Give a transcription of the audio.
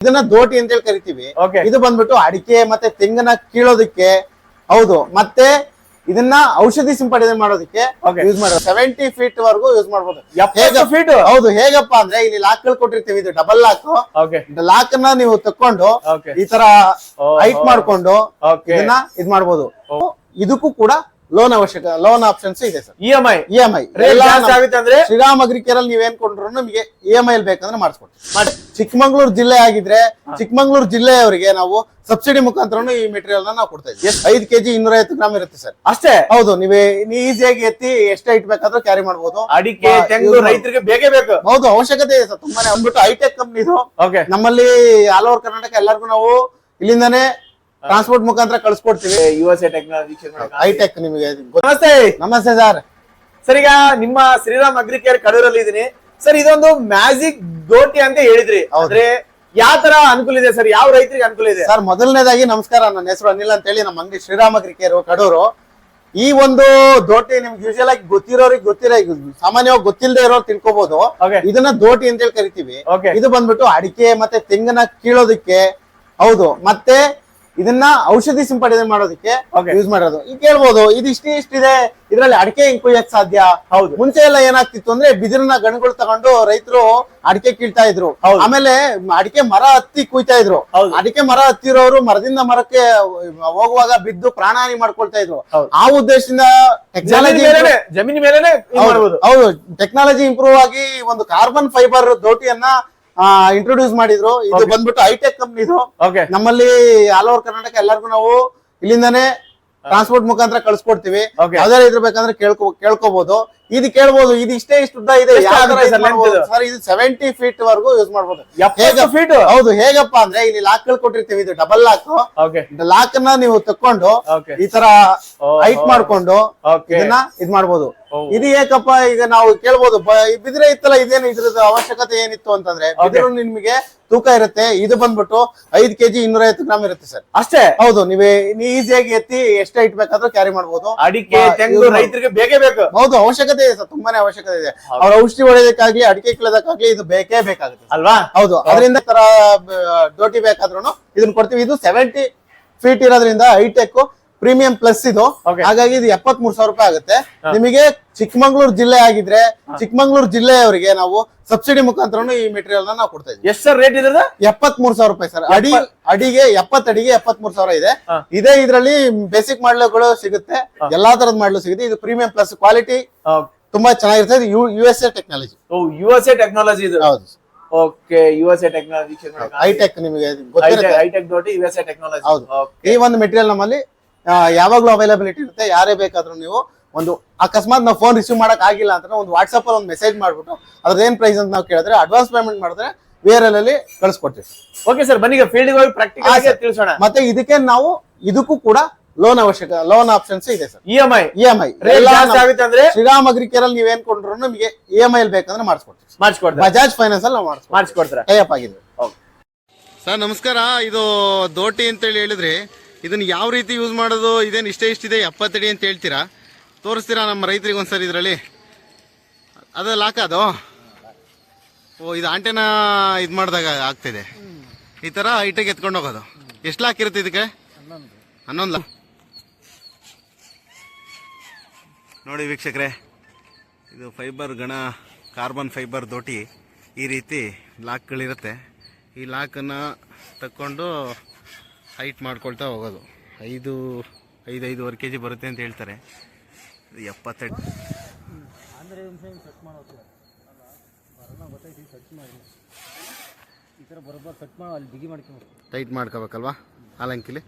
ಇದನ್ನ ದೋಟಿ ಅಂತ ಹೇಳಿ ಕರಿತೀವಿ. ಇದು ಬಂದ್ಬಿಟ್ಟು ಅಡಿಕೆ ಮತ್ತೆ ತೆಂಗನ್ನ ಕೀಳೋದಕ್ಕೆ ಹೌದು. ಮತ್ತೆ ಇದನ್ನ ಔಷಧಿ ಸಿಂಪಡಣೆ ಮಾಡೋದಕ್ಕೆ ಯೂಸ್ ಮಾಡೋದು ಸೆವೆಂಟಿ ಫೀಟ್ ವರೆಗೂ ಯೂಸ್ ಮಾಡಬಹುದು ಫೀಟ್? ಹೌದು. ಹೇಗಪ್ಪ ಅಂದ್ರೆ ಇಲ್ಲಿ ಲಾಕ್ ಕೊಟ್ಟಿರ್ತೀವಿ. ಇದು ಡಬಲ್ ಲಾಕ್ ಲಾಕ್ ಅನ್ನ ನೀವು ತಕೊಂಡು ಈ ತರ ಹೈಟ್ ಮಾಡ್ಕೊಂಡು ಇದನ್ನ ಇದ್ ಮಾಡ್ಬೋದು. ಇದಕ್ಕೂ ಕೂಡ ಲೋನ್ ಅವಶ್ಯಕ ಲೋನ್ ಆಪ್ಷನ್ಸ್ ಇದೆ sir. E M I. E M I. ಜಾಸ್ತಿ ಆಗುತ್ತೆ ಅಂದ್ರೆ? ಶ್ರೀರಾಮ್ ಅಲ್ಲಿ ನೀವೇನ್ ಕೊಂಡ್ರು ನಮಗೆ ಇ ಎಂ ಐ ಬೇಕಂದ್ರೆ ಮಾಡಿ ಚಿಕ್ಕಮಂಗ್ಳೂರು ಜಿಲ್ಲೆ ಆಗಿದ್ರೆ ಚಿಕ್ಕಮಂಗ್ಳೂರು ಜಿಲ್ಲೆಯವರಿಗೆ ನಾವು ಸಬ್ಸಿಡಿ ಮುಖಾಂತರ ಈ ಮೆಟೀರಿಯಲ್ ನಾವು ಕೊಡ್ತಾ ಇದ್ದೀವಿ. ಐದು ಕೆಜಿ ಇನ್ನೂರ ಐವತ್ತು ಗ್ರಾಮ್ ಇರುತ್ತೆ ಸರ್. ಅಷ್ಟೇ? ಹೌದು ನೀವೇ ನೀವು ಈಸಿಯಾಗಿ ಎತ್ತಿ ಎಷ್ಟೇ ಇಟ್ಬೇಕಾದ್ರೂ ಕ್ಯಾರಿ ಮಾಡಬಹುದು ಅಡಿಕೆ ತೆಂಗು ರೈತರಿಗೆ ಬೇಕೇ ಬೇಕು. ಹೌದು ಅವಶ್ಯಕತೆ ಇದೆ ಸರ್. ತುಂಬಾನೇ. ಅಂದ್ಬಿಟ್ಟು ಹೈಟೆಕ್ ಕಂಪ್ನಿ ಇದು. ಓಕೆ ನಮ್ಮಲ್ಲಿ ಆಲ್ ಓವರ್ ಕರ್ನಾಟಕ ಎಲ್ಲರಿಗೂ ನಾವು ಇಲ್ಲಿಂದಾನೇ ಟ್ರಾನ್ಸ್ಪೋರ್ಟ್ ಮುಖಾಂತರ ಕಳಿಸ್ಕೊಡ್ತೀವಿ. U S A technology high tech ನಿಮಗೆ. ನಮಸ್ತೆ. ನಮಸ್ತೆ ಸರ್ ಸರ್ ಈಗ ನಿಮ್ಮ ಶ್ರೀರಾಮ್ ಅಗ್ರಿಕೇರ್ ಕಡೂರಲ್ಲಿ ಇದೀನಿ. ಸರ್ ಇದೊಂದು ಮ್ಯಾಜಿಕ್ ಗೋಟಿ ಅಂತ ಹೇಳಿದ್ರಿ. ಆದ್ರೆ ಯಾವ ತರ ಅನುಕೂಲ ಇದೆ ಸರ್? ಯಾವ ರೈತರಿಗೆ ಅನುಕೂಲ ಇದೆ? ಸರ್ ಮೊದಲನೇದಾಗಿ ನಮಸ್ಕಾರ. ನನ್ನ ಹೆಸರು ಅನಿಲ್ ಅಂತ ಹೇಳಿ ನಮ್ಮ ಅಂಗಡಿ ಶ್ರೀರಾಮ ಅಗ್ರಿಕೇರ್ ಕಡೂರು. ಈ ಒಂದು ದೋಟಿ ನಿಮ್ಗೆ ಯೂಶಲ್ ಆಗಿ ಗೊತ್ತಿರೋರಿಗೆ ಗೊತ್ತಿರೋ ಸಾಮಾನ್ಯವಾಗಿ ಗೊತ್ತಿಲ್ಲದೆ ಇರೋರು ತಿಳ್ಕೊಬಹುದು. ಇದನ್ನ ದೋಟಿ ಅಂತ ಹೇಳಿ ಕರಿತೀವಿ. ಇದು ಬಂದ್ಬಿಟ್ಟು ಅಡಿಕೆ ಮತ್ತೆ ತೆಂಗನ್ನ ಕೀಳೋದಕ್ಕೆ ಹೌದು. ಮತ್ತೆ ಇದನ್ನ ಔಷಧಿ ಸಿಂಪಡಣೆ ಮಾಡೋದಕ್ಕೆ ಯೂಸ್ ಮಾಡೋದು ಈಗ ಕೇಳ್ಬೋದು ಇದು ಇಷ್ಟೇ ಇಷ್ಟಿದೆ ಇದ್ರಲ್ಲಿ ಅಡಿಕೆ ಹೆಂಗ್ ಕುಯ್ಯಕ್ ಸಾಧ್ಯ? ಹೌದು. ಮುಂಚೆ ಎಲ್ಲ ಏನಾಗ್ತಿತ್ತು ಅಂದ್ರೆ ಬಿದಿರನ್ನ ಗಣಗಳು ತಗೊಂಡು ರೈತರು ಅಡಿಕೆ ಕೀಳ್ತಾ ಇದ್ರು. ಹೌದು. ಆಮೇಲೆ ಅಡಿಕೆ ಮರ ಹತ್ತಿ ಕುಯ್ತಾ ಇದ್ರು. ಹೌದು. ಅಡಿಕೆ ಮರ ಹತ್ತಿರೋರು ಮರದಿಂದ ಮರಕ್ಕೆ ಹೋಗುವಾಗ ಬಿದ್ದು ಪ್ರಾಣಹಾನಿ ಮಾಡ್ಕೊಳ್ತಾ ಇದ್ರು. ಆ ಉದ್ದೇಶದಿಂದ ಟೆಕ್ನಾಲಜಿ ಜಮೀನ್ ಮೇಲೆ ಹೌದು ಟೆಕ್ನಾಲಜಿ ಇಂಪ್ರೂವ್ ಆಗಿ ಒಂದು ಕಾರ್ಬನ್ ಫೈಬರ್ ದೋಟಿಯನ್ನ ಇಂಟ್ರೊಡ್ಯೂಸ್ ಮಾಡಿದ್ರು. ಇದು. ಬಂದ್ಬಿಟ್ಟು ಹೈಟೆಕ್ ಕಂಪ್ನಿ ಇದು. ನಮ್ಮಲ್ಲಿ ಆಲ್ ಓವರ್ ಕರ್ನಾಟಕ ಎಲ್ಲರಿಗೂ ನಾವು ಇಲ್ಲಿಂದಾನೆ ಟ್ರಾನ್ಸ್ಪೋರ್ಟ್ ಮುಖಾಂತರ ಕಳಿಸ್ಕೊಡ್ತೀವಿ. ಯಾವ್ದಾರು ಯಾವ್ದೇ ಇದ್ರ ಬೇಕಂದ್ರೆ ಕೇಳ್ಕೊ ಕೇಳ್ಕೊಬಹುದು ಇದು ಕೇಳ್ಬೋದು ಇದು ಇಷ್ಟೇ ಇಷ್ಟು ಉದ್ದ ಇದೆ? ಸರ್ ಇದು ಸೆವೆಂಟಿ ಫೀಟ್ ವರೆಗೂ ಯೂಸ್ ಮಾಡಬಹುದು ಫೀಟ್ ಹೌದು ಹೇಗಪ್ಪ ಅಂದ್ರೆ ಇಲ್ಲಿ ಲಾಕ್ ಕೊಟ್ಟಿರ್ತೀವಿ ಇದು ಡಬಲ್ ಲಾಕ್ ಲಾಕ್ನ ನೀವು ತಕೊಂಡು. ಈ ತರ ಹೈಟ್ ಮಾಡ್ಕೊಂಡು ಇದನ್ನ ಇದ್ ಮಾಡ್ಬೋದು. ಇದು ಏಕಪ್ಪ ಈಗ ನಾವು ಕೇಳ್ಬೋದು ಬಿದಿರೆ ಇತ್ತಲ್ಲ ಇದೇನು ಇದ್ರದ್ದು ಅವಶ್ಯಕತೆ ಏನಿತ್ತು ಅಂತಂದ್ರೆ ಬಿದಿರು ನಿಮ್ಗೆ ತೂಕ ಇರುತ್ತೆ ಇದು ಬಂದ್ಬಿಟ್ಟು ಐದ್ ಕೆಜಿ ಇನ್ನೂರ ಐವತ್ತು ಗ್ರಾಮ್ ಇರುತ್ತೆ ಸರ್. ಅಷ್ಟೇ? ಹೌದು ನೀವೇ ಈಸಿಯಾಗಿ ಎತ್ತಿ ಎಷ್ಟೇ ಇಟ್ಬೇಕಾದ್ರೂ ಕ್ಯಾರಿ ಮಾಡ್ಬೋದು. ಅಡಿಕೆ ತೆಂಗು ರೈತರಿಗೆ ಬೇಕೇ ಬೇಕು. ಹೌದು ಅವಶ್ಯಕತೆ ಇದೆ ಸರ್ ತುಂಬಾನೇ ಅವಶ್ಯಕತೆ ಇದೆ. ಅವ್ರ ಔಷಧಿ ಹೊಡೆಯೋದಕ್ಕಾಗ್ಲಿ ಅಡಿಕೆ ಕೀಳೋದಕ್ಕಾಗ್ಲಿ ಇದು ಬೇಕೇ ಬೇಕಾಗುತ್ತೆ ಅಲ್ವಾ? ಹೌದು. ಅದರಿಂದ ತರ ಡೋಟಿ ಬೇಕಾದ್ರೂ ಇದನ್ನ ಕೊಡ್ತೀವಿ. ಇದು ಸೆವೆಂಟಿ ಫೀಟ್ ಇರೋದ್ರಿಂದ ಹೈಟೆಕ್ ಪ್ರೀಮಿಯಂ ಪ್ಲಸ್ ಇದು. ಹಾಗಾಗಿ ಇದು ಎಪ್ಪತ್ ಮೂರ್ ಸಾವಿರ ರೂಪಾಯಿ ಆಗುತ್ತೆ. ನಿಮಗೆ ಚಿಕ್ಕಮಂಗ್ಳೂರ್ ಜಿಲ್ಲೆ ಆಗಿದ್ರೆ ಚಿಕ್ಕಮಂಗ್ಳೂರು ಜಿಲ್ಲೆಯವರಿಗೆ ನಾವು ಸಬ್ಸಿಡಿ ಮುಖಾಂತರ ಈ ಮೆಟೀರಿಯಲ್ ನಾವು ಕೊಡ್ತಾ ಇದ್ದೀವಿ. ಎಷ್ಟು ಸರ್ ರೇಟ್ ಇದ್ರೆ ಎಪ್ಪತ್ ಮೂರ್ ಸಾವಿರ ರೂಪಾಯಿ ಸರ್. ಅಡಿ ಅಡಿಗೆ ಎಪ್ಪತ್ ಅಡಿಗೆ ಎಪ್ಪತ್ ಮೂರ್ ಸಾವಿರ ಇದೆ. ಇದೇ ಇದರಲ್ಲಿ ಬೇಸಿಕ್ ಮಾಡ್ಲುಗಳು ಸಿಗುತ್ತೆ. ಎಲ್ಲಾ ತರದ ಮಾಡ್ಲು ಸಿಗುತ್ತೆ. ಇದು ಪ್ರೀಮಿಯಂ ಪ್ಲಸ್ ಕ್ವಾಲಿಟಿ ತುಂಬಾ ಚೆನ್ನಾಗಿರುತ್ತೆ. ಇದು U S A technology U S A technology ಇದು ಹೌದು okay U S A technology high tech ನಿಮಗೆ ಗೊತ್ತಿರುತ್ತೆ. ಹೈಟೆಕ್ ದೊಡ್ಡ ಯು ಎಸ್ ಎ ಟೆಕ್ನಾಲಜಿ ಹೌದು. ಈ ಒಂದು ಮೆಟೀರಿಯಲ್ ನಮ್ಮಲ್ಲಿ ಯಾವಾಗ್ಲೂ ಅವೈಲಬಿಲಿಟಿ ಇರುತ್ತೆ ಯಾರೇ ಬೇಕಾದ್ರೂ ನೀವು ಒಂದು ಅಕಸ್ಮಾತ್ ನಾವು ಫೋನ್ ರಿಸೀವ್ ಮಾಡಕ್ ಆಗಿಲ್ಲ ಅಂತ ಒಂದು ವಾಟ್ಸ್ಆಪ್ ಅಲ್ಲಿ ಒಂದು ಮೆಸೇಜ್ ಮಾಡ್ಬಿಟ್ಟು ಅದ್ರದ್ದು ಏನ್ ಪ್ರೈಸ್ ಅಂತ ನಾವು ಕೇಳಿದ್ರೆ ಅಡ್ವಾನ್ಸ್ ಪೇಮೆಂಟ್ ಮಾಡಿದ್ರೆ ವೇರಲ್ ಅಲ್ಲಿ ಕಳಿಸ್ಕೊಡ್ತೀವಿ. ಓಕೆ ಸರ್ ಬನ್ನಿ ಈಗ ಫೀಲ್ಡ್ ಹೋಗಿ ಪ್ರಾಕ್ಟಿಕಲ್ sir. ತಿಳಿಸೋಣ. ಮತ್ತೆ ಇದಕ್ಕೆ ನಾವು ಇದಕ್ಕೂ ಕೂಡ ಲೋನ್ ಅವಶ್ಯಕ ಲೋನ್ ಆಪ್ಷನ್ಸ್ ಇದೆ sir E M I E M I rate ಜಾಸ್ತಿ ಆಗುತ್ತೆ ಅಂದ್ರೆ? ಶ್ರೀರಾಮ್ ಅಗ್ರಿಕೇರ್ ಅಲ್ಲಿ ನೀವೇನ್ ಕೊಂಡ್ರು ನಿಮಗೆ ಇ ಎಂ ಐ ಬೇಕಂದ್ರೆ ಮಾಡಿಸ್ಕೊಡ್ತೀವಿ. ಮಾಡಿಸ್ಕೊಡ್ತೀವಿ ಬಜಾಜ್ ಫೈನಾನ್ಸ್ ಅಲ್ಲಿ ನಾವು ಮಾಡಿಸ್ಕೊಡ್ತಾರೆ? ಟೈಅಪ್ ಆಗಿದೆ. ಸರ್ ನಮಸ್ಕಾರ. ಇದು ದೋಟಿ ಅಂತೇಳಿ ಹೇಳಿದ್ರಿ. ಇದನ್ನ ಯಾವ ರೀತಿ ಯೂಸ್ ಮಾಡೋದು, ಇದೇನು ಇಷ್ಟೇ ಇಷ್ಟಿದೆ, ಎಪ್ಪತ್ತಡಿ ಅಂತ ಹೇಳ್ತೀರಾ? ತೋರಿಸ್ತೀರಾ ನಮ್ಮ ರೈತರಿಗೆ ಒಂದ್ಸರಿ ಇದರಲ್ಲಿ? ಅದೇ ಲಾಕ್ ಅದು? ಓ, ಇದು ಆಂಟೆನ ಇದು ಮಾಡಿದಾಗ ಆಗ್ತಿದೆ. ಈ ಥರ ಹೈಟಿಗೆ ಎತ್ಕೊಂಡು ಹೋಗೋದು. ಎಷ್ಟು ಲಾಕ್ ಇರುತ್ತೆ ಇದಕ್ಕೆ? ಹನ್ನೊಂದು. ಲಾಕ್ ನೋಡಿ ವೀಕ್ಷಕರೇ, ಇದು ಫೈಬರ್ ಗಣ ಕಾರ್ಬನ್ ಫೈಬರ್ ದೋಟಿ ಈ ರೀತಿ ಲಾಕ್ಗಳಿರುತ್ತೆ ಈ ಲಾಕನ್ನು ತಕ್ಕೊಂಡು ಹೈಟ್ ಮಾಡ್ಕೊಳ್ತಾ ಹೋಗೋದು. ಐದು ಐದು ಐದುವರೆ ಕೆ ಜಿ ಬರುತ್ತೆ ಅಂತ ಹೇಳ್ತಾರೆ. ಎಪ್ಪತ್ತೆಂಟು. ಈ ಥರ ಬರೋಬ್ಬರ ಕಟ್ ಮಾಡಿ ಅಲ್ಲಿ ಬಿಗಿ ಮಾಡ್ಕೊಂಡು. ಟೈಟ್ ಮಾಡ್ಕೋಬೇಕಲ್ವಾ? ಹಾಲಂಕಿಲಿ